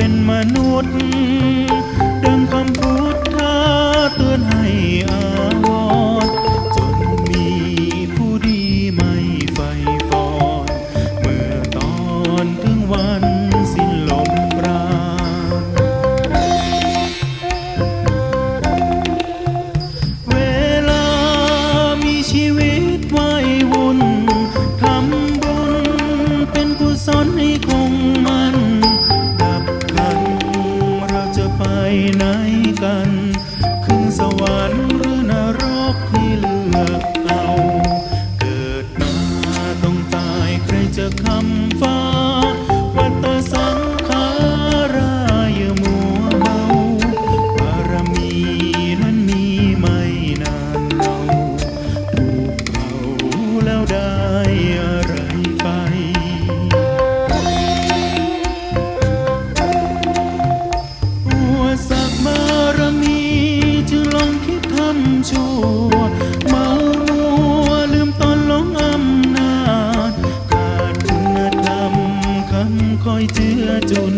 เป็นมนุษย์ ดังคำพูดท้าเตือนให้อาวรจนมีผู้ดีไม่ไฟฟอนเมื่อตอนถึงวันสิ้นลมปราณเวลามีชีวิตไว้วุ่นทำบุญเป็นกุศลให้คงมัน หนกัน ขึ้นสวรรค์หรือนรกที่เลือกเอา เกิดมาต้องตายใครจะคำฟ้า ชั่วเมามัวลืมตอนลงอำนาจขาดคุณธรรมคำคอยเจือจุน